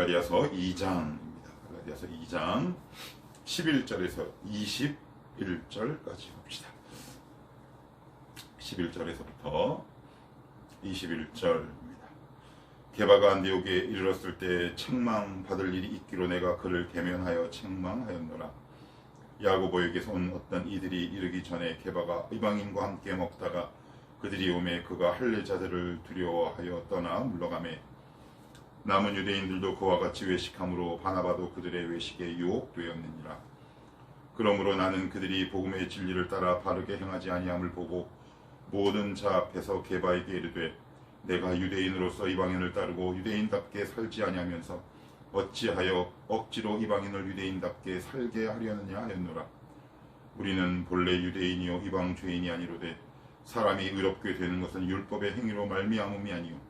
갈라디아서 2장입니다. 갈라디아서 2장 11절에서 21절까지 봅시다. 11절에서부터 21절입니다. 게바가 안디옥에 이르렀을 때 책망받을 일이 있기로 내가 그를 대면하여 책망하였노라. 야고보에게서 온 어떤 이들이 이르기 전에 게바가 이방인과 함께 먹다가 그들이 오매 그가 할례자들을 두려워하여 떠나 물러가매 남은 유대인들도 그와 같이 외식함으로 바나바도 그들의 외식에 유혹되었느니라. 그러므로 나는 그들이 복음의 진리를 따라 바르게 행하지 아니함을 보고 모든 자 앞에서 게바에게 이르되 내가 유대인으로서 이방인을 따르고 유대인답게 살지 아니하면서 어찌하여 억지로 이방인을 유대인답게 살게 하려느냐 하였노라. 우리는 본래 유대인이요 이방 죄인이 아니로되 사람이 의롭게 되는 것은 율법의 행위로 말미암음이 아니요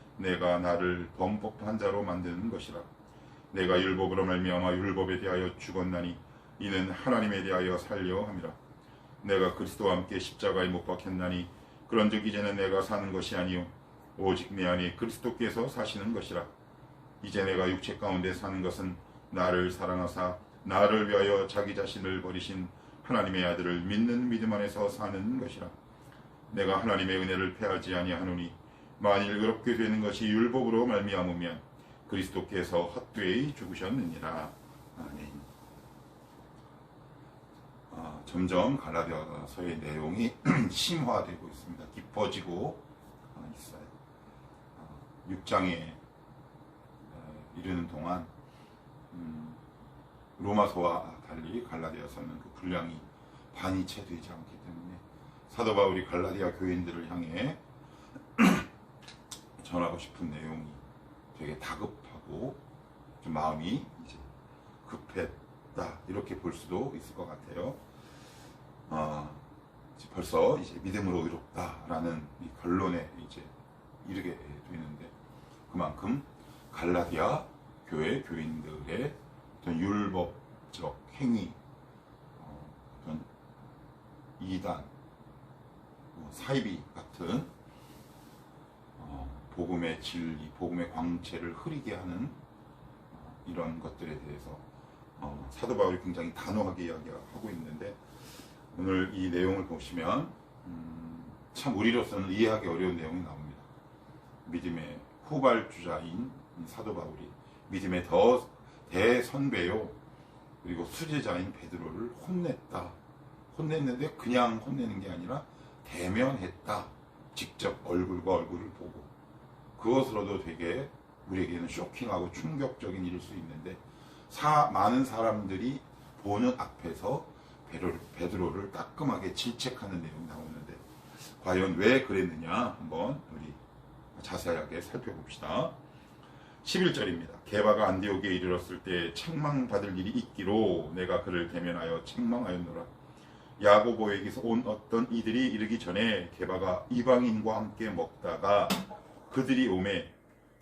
내가 나를 범법한 자로 만드는 것이라. 내가 율법으로 말미암아 율법에 대하여 죽었나니 이는 하나님에 대하여 살려 함이라. 내가 그리스도와 함께 십자가에 못 박혔나니 그런즉 이제는 내가 사는 것이 아니요 오직 내 안에 그리스도께서 사시는 것이라. 이제 내가 육체 가운데 사는 것은 나를 사랑하사 나를 위하여 자기 자신을 버리신 하나님의 아들을 믿는 믿음 안에서 사는 것이라. 내가 하나님의 은혜를 패하지 아니하노니 만일 의롭게 되는 것이 율법으로 말미암으면 그리스도께서 헛되이 죽으셨느니라. 아멘. 아, 점점 갈라디아서의 내용이 심화되고 있습니다. 깊어지고 아, 있어요. 아, 6장에 이르는 동안 음, 로마서와 달리 갈라디아서는 그 분량이 반이 채 되지 않기 때문에 사도 바울이 갈라디아 교인들을 향해 전하고 싶은 내용이 되게 다급하고 좀 마음이 이제 급했다 이렇게 볼 수도 있을 것 같아요. 어, 이제 벌써 이제 믿음으로 의롭다라는 이 결론에 이제 이르게 되는데 그만큼 갈라디아 교회 교인들의 어떤 율법적 행위, 어, 어떤 이단, 뭐 사이비 같은 복음의 진리, 복음의 광채를 흐리게 하는 어, 이런 것들에 대해서 어, 사도 바울이 굉장히 단호하게 이야기하고 있는데 오늘 이 내용을 보시면 음, 참 우리로서는 이해하기 어려운 내용이 나옵니다. 믿음의 후발주자인 사도 바울이 믿음의 더 대선배요 그리고 수제자인 베드로를 혼냈다. 혼냈는데 그냥 혼내는 게 아니라 대면했다. 직접 얼굴과 얼굴을 보고 그것으로도 되게 우리에게는 쇼킹하고 충격적인 일일 수 있는데 사, 많은 사람들이 보는 앞에서 베드로, 베드로를 따끔하게 질책하는 내용이 나오는데 과연 왜 그랬느냐 한번 우리 자세하게 살펴봅시다. 11절입니다. 게바가 안디옥에 이르렀을 때 책망받을 일이 있기로 내가 그를 대면하여 책망하였노라. 야고보에게서 온 어떤 이들이 이르기 전에 게바가 이방인과 함께 먹다가 그들이 오매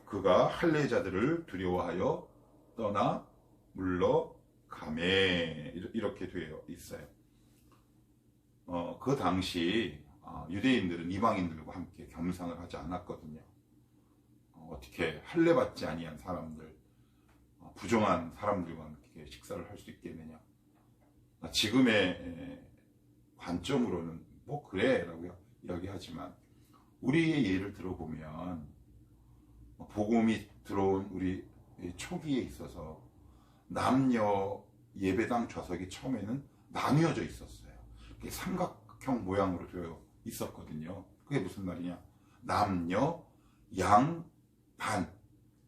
그가 할례자들을 두려워하여 떠나 물러가매 이렇게 되어 있어요. 어, 그 당시 어, 유대인들은 이방인들과 함께 겸상을 하지 않았거든요. 어, 떻게 할례 받지 아니한 사람들, 어, 부정한 사람들과 함께 식사를 할 수 있겠느냐? 아, 지금의 관점으로는 뭐 그래라고 이야기하지만 우리의 예를 들어보면 복음이 들어온 우리 초기에 있어서 남녀 예배당 좌석이 처음에는 나뉘어져 있었어요. 삼각형 모양으로 되어 있었거든요. 그게 무슨 말이냐? 남녀, 양, 반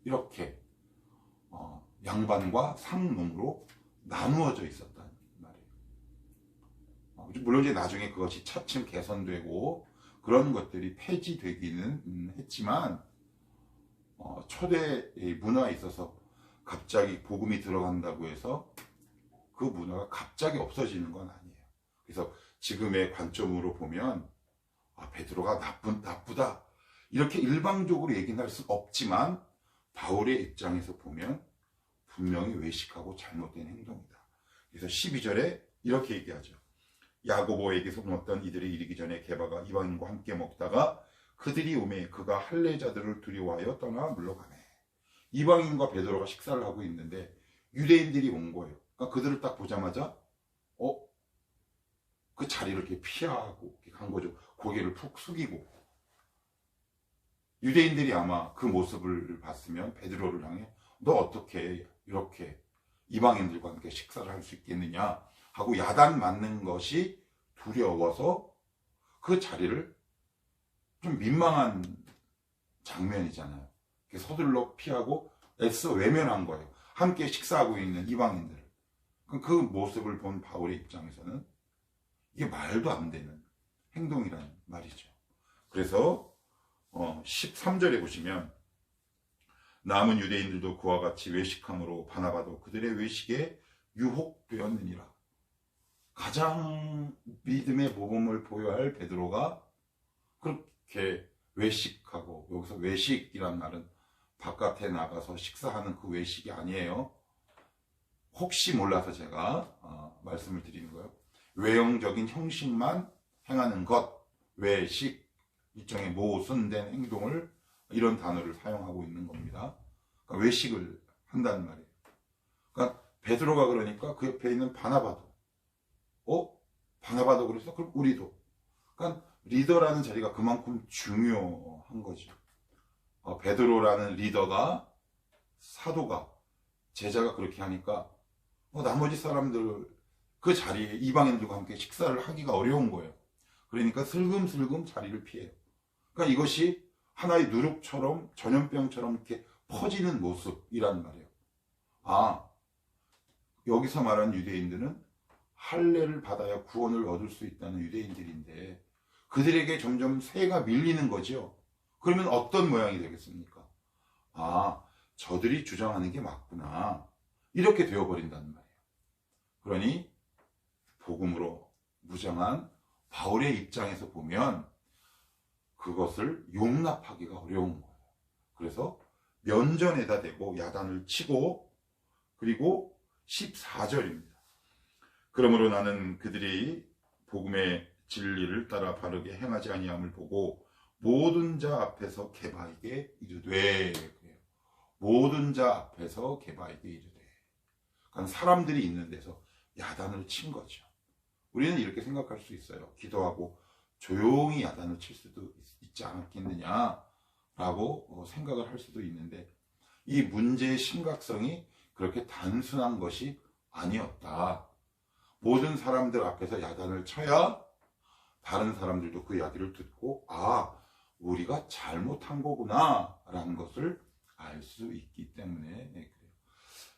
이렇게 어, 양반과 상놈으로 나누어져 있었단 말이에요. 어, 물론 이제 나중에 그것이 차츰 개선되고 그런 것들이 폐지되기는 음, 했지만 어, 초대 문화에 있어서 갑자기 복음이 들어간다고 해서 그 문화가 갑자기 없어지는 건 아니에요. 그래서 지금의 관점으로 보면 아, 베드로가 나쁜 나쁘다 이렇게 일방적으로 얘기는 할수 없지만 바울의 입장에서 보면 분명히 외식하고 잘못된 행동이다. 그래서 12절에 이렇게 얘기하죠. 야고보에게서 먹던 이들이 이르기 전에 게바가 이방인과 함께 먹다가 그들이 오매 그가 할례자들을 두려워하여 떠나 물러가네. 이방인과 베드로가 식사를 하고 있는데 유대인들이 온 거예요. 그러니까 그들을 딱 보자마자 어? 그 자리를 이렇게 피하고 이렇게 간 거죠. 고개를 푹 숙이고 유대인들이 아마 그 모습을 봤으면 베드로를 향해 너 어떻게 이렇게 이방인들과 함께 식사를 할 수 있겠느냐 하고 야단 맞는 것이 두려워서 그 자리를 좀 민망한 장면이잖아요. 서둘러 피하고 애써 외면한 거예요. 함께 식사하고 있는 이방인들. 그 모습을 본 바울의 입장에서는 이게 말도 안 되는 행동이란 말이죠. 그래서 어, 13절에 보시면 남은 유대인들도 그와 같이 외식함으로 바나바도 그들의 외식에 유혹되었느니라. 가장 믿음의 모범을 보여야 할 베드로가 그렇게 외식하고 여기서 외식이란 말은 바깥에 나가서 식사하는 그 외식이 아니에요. 혹시 몰라서 제가 어, 말씀을 드리는 거예요. 외형적인 형식만 행하는 것, 외식, 일종의 모순된 행동을 이런 단어를 사용하고 있는 겁니다. 그러니까 외식을 한다는 말이에요. 그러니까 베드로가 그러니까 그 옆에 있는 바나바도, 어? 바나바도 그래서 그럼 우리도. 그러니까 리더라는 자리가 그만큼 중요한 거죠. 어, 베드로라는 리더가 사도가 제자가 그렇게 하니까 어, 나머지 사람들 그 자리에 이방인들과 함께 식사를 하기가 어려운 거예요. 그러니까 슬금슬금 자리를 피해요. 그러니까 이것이 하나의 누룩처럼 전염병처럼 이렇게 퍼지는 모습이란 말이에요. 아, 여기서 말하는 유대인들은 할례를 받아야 구원을 얻을 수 있다는 유대인들인데 그들에게 점점 세가 밀리는 거죠. 그러면 어떤 모양이 되겠습니까? 아, 저들이 주장하는 게 맞구나. 이렇게 되어버린다는 말이에요. 그러니 복음으로 무장한 바울의 입장에서 보면 그것을 용납하기가 어려운 거예요. 그래서 면전에다 대고 야단을 치고 그리고 14절입니다. 그러므로 나는 그들이 복음의 진리를 따라 바르게 행하지 아니함을 보고 모든 자 앞에서 개바에게 이르되. 모든 자 앞에서 개바에게 이르되 그러니까 사람들이 있는 데서 야단을 친 거죠. 우리는 이렇게 생각할 수 있어요. 기도하고 조용히 야단을 칠 수도 있지 않았겠느냐라고 어, 생각을 할 수도 있는데 이 문제의 심각성이 그렇게 단순한 것이 아니었다. 모든 사람들 앞에서 야단을 쳐야 다른 사람들도 그 이야기를 듣고 아 우리가 잘못한 거구나 라는 것을 알 수 있기 때문에 그래요.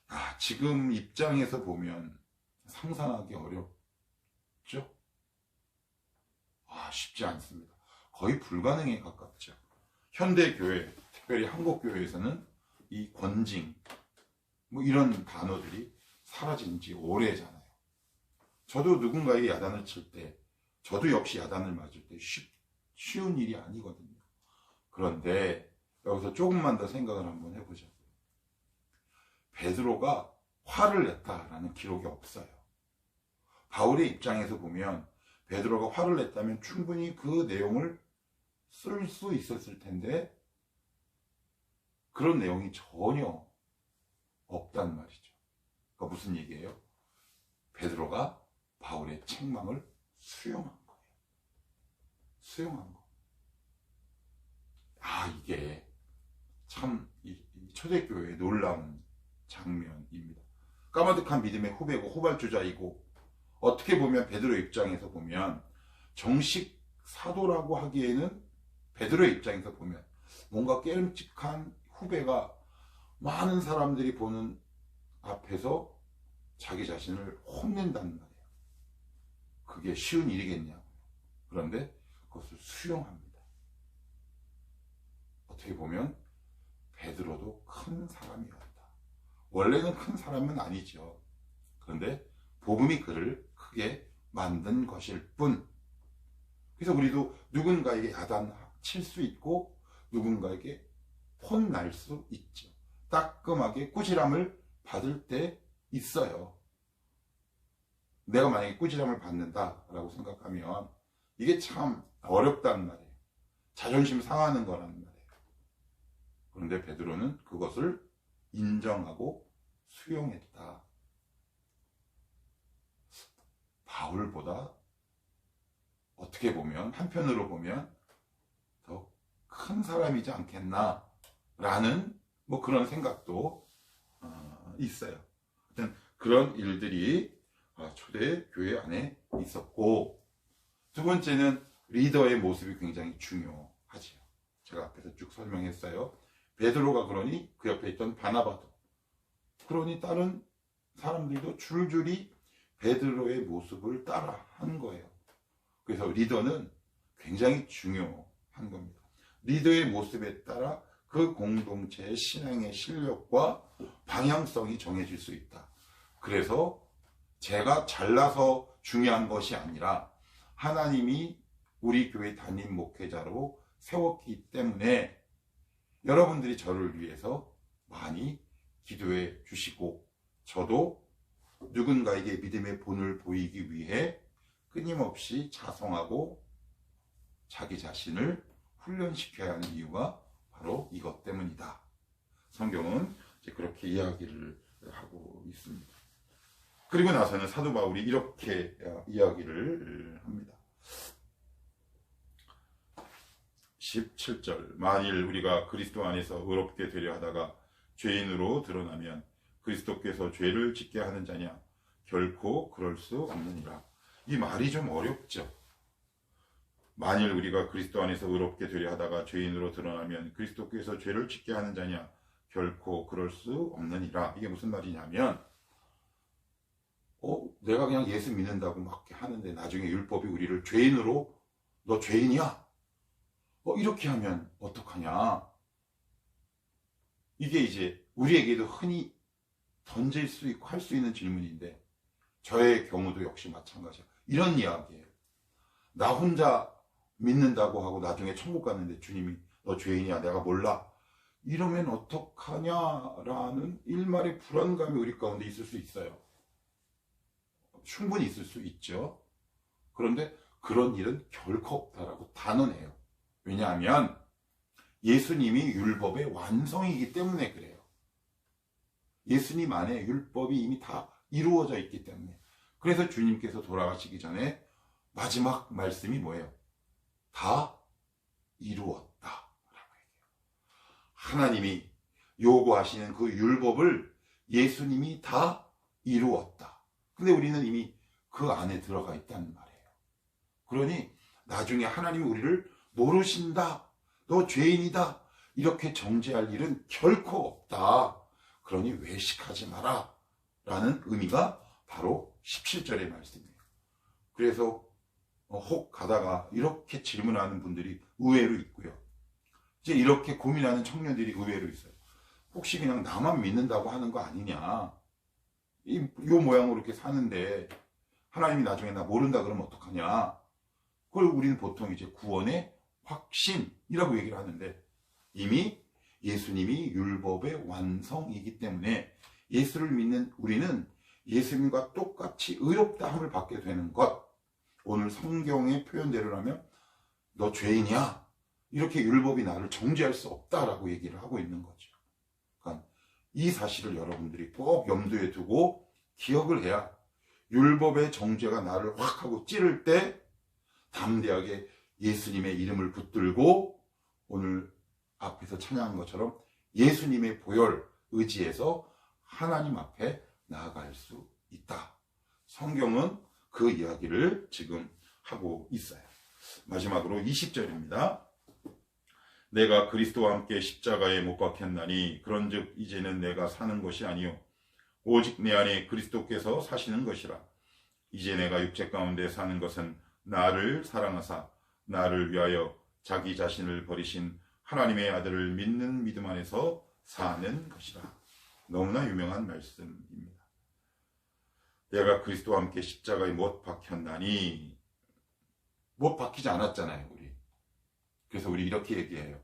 아, 지금 입장에서 보면 상상하기 어렵죠? 아, 쉽지 않습니다. 거의 불가능에 가깝죠. 현대 교회, 특별히 한국 교회에서는 이 권징, 뭐 이런 단어들이 사라진 지 오래잖아요. 저도 누군가에게 야단을 칠 때, 저도 역시 야단을 맞을 때 쉽, 쉬운 일이 아니거든요. 그런데 여기서 조금만 더 생각을 한번 해보자고요. 베드로가 화를 냈다라는 기록이 없어요. 바울의 입장에서 보면 베드로가 화를 냈다면 충분히 그 내용을 쓸 수 있었을 텐데 그런 내용이 전혀 없단 말이죠. 그러니까 무슨 얘기예요? 베드로가 바울의 책망을 수용한 거예요. 수용한 거. 아, 이게 참 초대교회의 놀라운 장면입니다. 까마득한 믿음의 후배고 후발주자이고 어떻게 보면 베드로 입장에서 보면 정식 사도라고 하기에는 베드로 입장에서 보면 뭔가 깨름직한 후배가 많은 사람들이 보는 앞에서 자기 자신을 혼낸다는 말이에요. 그게 쉬운 일이겠냐. 그런데 그것을 수용합니다. 어떻게 보면 베드로도 큰 사람이었다. 원래는 큰 사람은 아니죠. 그런데 복음이 그를 크게 만든 것일 뿐. 그래서 우리도 누군가에게 야단 칠 수 있고 누군가에게 혼날 수 있죠. 따끔하게 꾸지람을 받을 때 있어요. 내가 만약에 꾸지람을 받는다라고 생각하면 이게 참 어렵단 말이에요. 자존심 상하는 거란 말이에요. 그런데 베드로는 그것을 인정하고 수용했다. 바울보다 어떻게 보면 한편으로 보면 더 큰 사람이지 않겠나 라는 뭐 그런 생각도 어, 있어요. 하여튼 그런 일들이 아, 초대 교회 안에 있었고 두 번째는 리더의 모습이 굉장히 중요하지요. 제가 앞에서 쭉 설명했어요. 베드로가 그러니 그 옆에 있던 바나바도 그러니 다른 사람들도 줄줄이 베드로의 모습을 따라 한 거예요. 그래서 리더는 굉장히 중요한 겁니다. 리더의 모습에 따라 그 공동체의 신앙의 실력과 방향성이 정해질 수 있다. 그래서 제가 잘나서 중요한 것이 아니라 하나님이 우리 교회 담임 목회자로 세웠기 때문에 여러분들이 저를 위해서 많이 기도해 주시고 저도 누군가에게 믿음의 본을 보이기 위해 끊임없이 자성하고 자기 자신을 훈련시켜야 하는 이유가 바로 이것 때문이다. 성경은 그렇게 이야기를 하고 있습니다. 그리고 나서는 사도 바울이 이렇게 이야기를 합니다. 17절 만일 우리가 그리스도 안에서 의롭게 되려 하다가 죄인으로 드러나면 그리스도께서 죄를 짓게 하는 자냐 결코 그럴 수 없느니라. 이 말이 좀 어렵죠. 만일 우리가 그리스도 안에서 의롭게 되려 하다가 죄인으로 드러나면 그리스도께서 죄를 짓게 하는 자냐 결코 그럴 수 없느니라. 이게 무슨 말이냐면 어, 내가 그냥 예수 믿는다고 막 하는데 나중에 율법이 우리를 죄인으로 너 죄인이야? 어, 이렇게 하면 어떡하냐? 이게 이제 우리에게도 흔히 던질 수 있고 할 수 있는 질문인데 저의 경우도 역시 마찬가지야. 이런 이야기예요. 나 혼자 믿는다고 하고 나중에 천국 갔는데 주님이 너 죄인이야 내가 몰라 이러면 어떡하냐라는 일말의 불안감이 우리 가운데 있을 수 있어요. 충분히 있을 수 있죠. 그런데 그런 일은 결코 없다라고 단언해요. 왜냐하면 예수님이 율법의 완성이기 때문에 그래요. 예수님 안에 율법이 이미 다 이루어져 있기 때문에. 그래서 주님께서 돌아가시기 전에 마지막 말씀이 뭐예요? 다 이루었다. 라고 얘기해요. 하나님이 요구하시는 그 율법을 예수님이 다 이루었다. 근데 우리는 이미 그 안에 들어가 있다는 말이에요. 그러니 나중에 하나님이 우리를 모르신다. 너 죄인이다. 이렇게 정죄할 일은 결코 없다. 그러니 외식하지 마라. 라는 의미가 바로 17절의 말씀이에요. 그래서 혹 가다가 이렇게 질문하는 분들이 의외로 있고요. 이제 이렇게 고민하는 청년들이 의외로 있어요. 혹시 그냥 나만 믿는다고 하는 거 아니냐. 이, 요 모양으로 이렇게 사는데 하나님이 나중에 나 모른다 그러면 어떡하냐. 그걸 우리는 보통 이제 구원의 확신이라고 얘기를 하는데 이미 예수님이 율법의 완성이기 때문에 예수를 믿는 우리는 예수님과 똑같이 의롭다함을 받게 되는 것. 오늘 성경의 표현대로라면 너 죄인이야. 이렇게 율법이 나를 정죄할 수 없다라고 얘기를 하고 있는 거죠. 이 사실을 여러분들이 꼭 염두에 두고 기억을 해야 율법의 정죄가 나를 확 하고 찌를 때 담대하게 예수님의 이름을 붙들고 오늘 앞에서 찬양한 것처럼 예수님의 보혈 의지에서 하나님 앞에 나아갈 수 있다. 성경은 그 이야기를 지금 하고 있어요. 마지막으로 20절입니다. 내가 그리스도와 함께 십자가에 못 박혔나니 그런즉 이제는 내가 사는 것이 아니요 오직 내 안에 그리스도께서 사시는 것이라 이제 내가 육체 가운데 사는 것은 나를 사랑하사 나를 위하여 자기 자신을 버리신 하나님의 아들을 믿는 믿음 안에서 사는 것이라. 너무나 유명한 말씀입니다. 내가 그리스도와 함께 십자가에 못 박혔나니 못 박히지 않았잖아요, 우리. 그래서 우리 이렇게 얘기해요.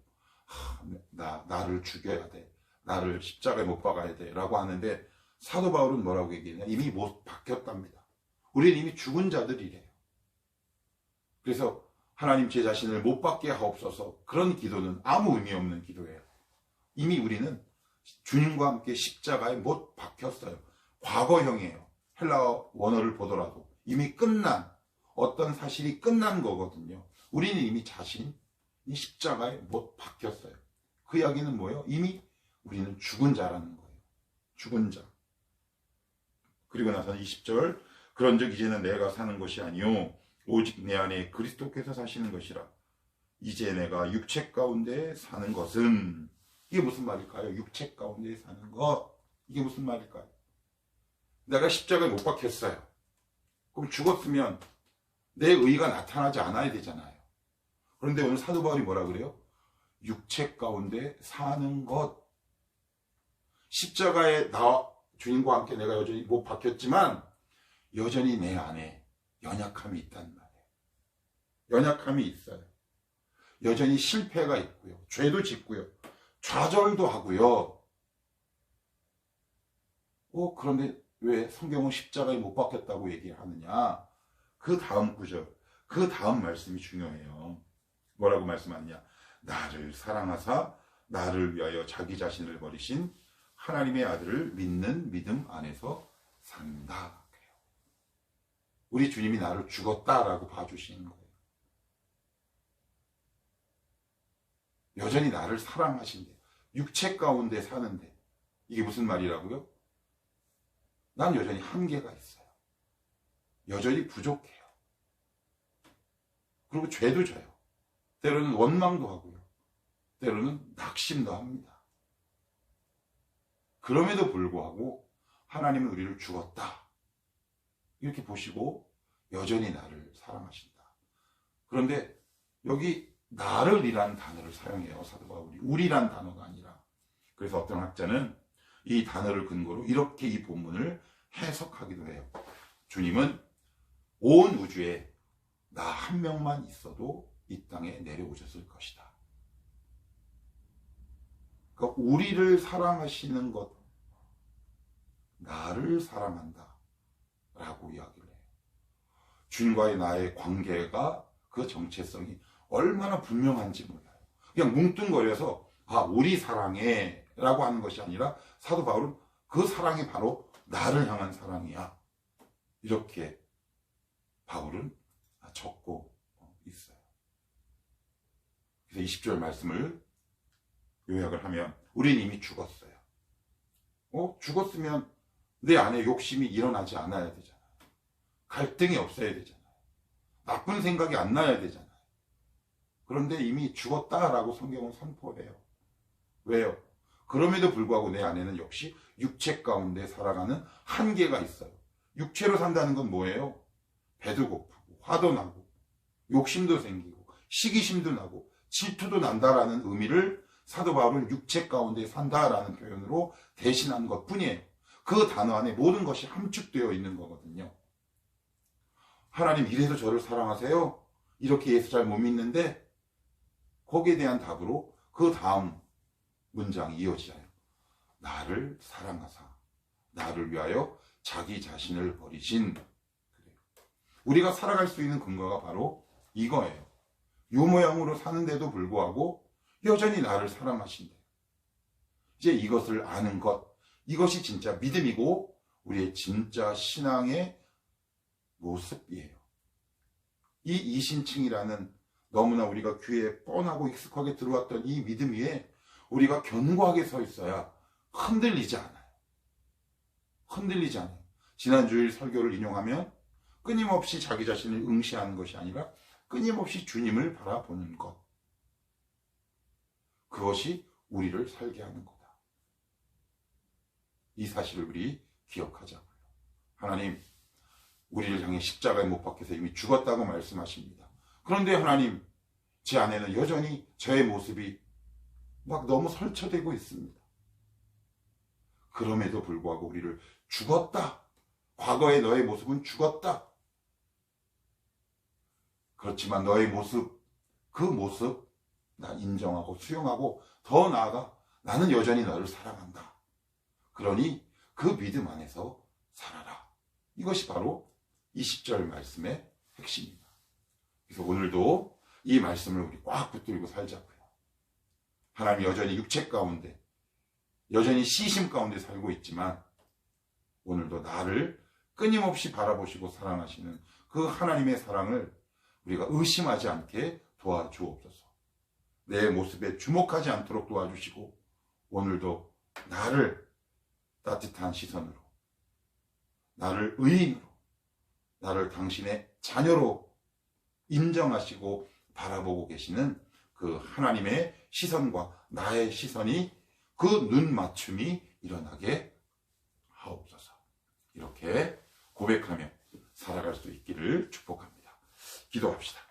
하, 나 나를 죽여야 돼. 나를 십자가에 못 박아야 돼 라고 하는데 사도 바울은 뭐라고 얘기했냐? 이미 못 박혔답니다. 우리는 이미 죽은 자들이래요. 그래서 하나님 제 자신을 못 받게 하옵소서 그런 기도는 아무 의미 없는 기도예요. 이미 우리는 주님과 함께 십자가에 못 박혔어요. 과거형이에요. 헬라어 원어를 보더라도 이미 끝난 어떤 사실이 끝난 거거든요. 우리는 이미 자신 이 십자가에 못 박혔어요. 그 이야기는 뭐예요? 이미 우리는 죽은 자라는 거예요. 죽은 자. 그리고 나서는 20절 그런즉 이제는 내가 사는 것이 아니요 오직 내 안에 그리스도께서 사시는 것이라. 이제 내가 육체 가운데 사는 것은 이게 무슨 말일까요? 육체 가운데 사는 것 이게 무슨 말일까요? 내가 십자가에 못 박혔어요. 그럼 죽었으면 내 의가 나타나지 않아야 되잖아요. 그런데 오늘 사도 바울이 뭐라 그래요? 육체 가운데 사는 것. 십자가에 나 주님과 함께 내가 여전히 못 박혔지만 여전히 내 안에 연약함이 있단 말이에요. 연약함이 있어요. 여전히 실패가 있고요. 죄도 짓고요. 좌절도 하고요. 어, 그런데 왜 성경은 십자가에 못 박혔다고 얘기를 하느냐? 그 다음 구절, 그 다음 말씀이 중요해요. 뭐라고 말씀하느냐? 나를 사랑하사 나를 위하여 자기 자신을 버리신 하나님의 아들을 믿는 믿음 안에서 산다. 우리 주님이 나를 죽었다라고 봐주시는 거예요. 여전히 나를 사랑하신대. 육체 가운데 사는데. 이게 무슨 말이라고요? 난 여전히 한계가 있어요. 여전히 부족해요. 그리고 죄도 져요. 때로는 원망도 하고요. 때로는 낙심도 합니다. 그럼에도 불구하고 하나님은 우리를 죽었다. 이렇게 보시고 여전히 나를 사랑하신다. 그런데 여기 나를 이란 단어를 사용해요. 사도 바울이. 우리란 단어가 아니라. 그래서 어떤 학자는 이 단어를 근거로 이렇게 이 본문을 해석하기도 해요. 주님은 온 우주에 나 한 명만 있어도 이 땅에 내려오셨을 것이다. 그러니까 우리를 사랑하시는 것, 나를 사랑한다. 라고 이야기를 해요. 주님과의 나의 관계가 그 정체성이 얼마나 분명한지 몰라요. 그냥 뭉뚱거려서, 아, 우리 사랑해. 라고 하는 것이 아니라 사도 바울은 그 사랑이 바로 나를 향한 사랑이야. 이렇게 바울은 적고. 그래서 20절 말씀을 요약을 하면 우리는 이미 죽었어요. 어? 죽었으면 내 안에 욕심이 일어나지 않아야 되잖아요. 갈등이 없어야 되잖아요. 나쁜 생각이 안 나야 되잖아요. 그런데 이미 죽었다라고 성경은 선포해요. 왜요? 그럼에도 불구하고 내 안에는 역시 육체 가운데 살아가는 한계가 있어요. 육체로 산다는 건 뭐예요? 배도 고프고, 화도 나고, 욕심도 생기고, 시기심도 나고, 질투도 난다라는 의미를 사도 바울은 육체 가운데 산다라는 표현으로 대신한 것 뿐이에요. 그 단어 안에 모든 것이 함축되어 있는 거거든요. 하나님 이래서 저를 사랑하세요? 이렇게 예수 잘 못 믿는데 거기에 대한 답으로 그 다음 문장이 이어지잖아요. 나를 사랑하사 나를 위하여 자기 자신을 버리신. 우리가 살아갈 수 있는 근거가 바로 이거예요. 요 모양으로 사는데도 불구하고 여전히 나를 사랑하신대. 이제 이것을 아는 것, 이것이 진짜 믿음이고 우리의 진짜 신앙의 모습이에요. 이 이신층이라는 너무나 우리가 귀에 뻔하고 익숙하게 들어왔던 이 믿음 위에 우리가 견고하게 서 있어야 흔들리지 않아요. 흔들리지 않아요. 지난주일 설교를 인용하면 끊임없이 자기 자신을 응시하는 것이 아니라 끊임없이 주님을 바라보는 것. 그것이 우리를 살게 하는 거다. 이 사실을 우리 기억하자고요. 하나님, 우리를 향해 십자가에 못 박혀서 이미 죽었다고 말씀하십니다. 그런데 하나님, 제 안에는 여전히 저의 모습이 막 너무 설쳐되고 있습니다. 그럼에도 불구하고 우리를 죽었다. 과거의 너의 모습은 죽었다. 그렇지만 너의 모습, 그 모습, 나 인정하고 수용하고 더 나아가 나는 여전히 너를 사랑한다. 그러니 그 믿음 안에서 살아라. 이것이 바로 20절 말씀의 핵심입니다. 그래서 오늘도 이 말씀을 우리 꽉 붙들고 살자고요. 하나님 여전히 육체 가운데, 여전히 시심 가운데 살고 있지만, 오늘도 나를 끊임없이 바라보시고 사랑하시는 그 하나님의 사랑을 우리가 의심하지 않게 도와주옵소서. 내 모습에 주목하지 않도록 도와주시고, 오늘도 나를 따뜻한 시선으로, 나를 의인으로, 나를 당신의 자녀로 인정하시고 바라보고 계시는 그 하나님의 시선과 나의 시선이 그 눈 맞춤이 일어나게 하옵소서. 이렇게 고백하며 살아갈 수 있기를 축복합니다. 기도합시다.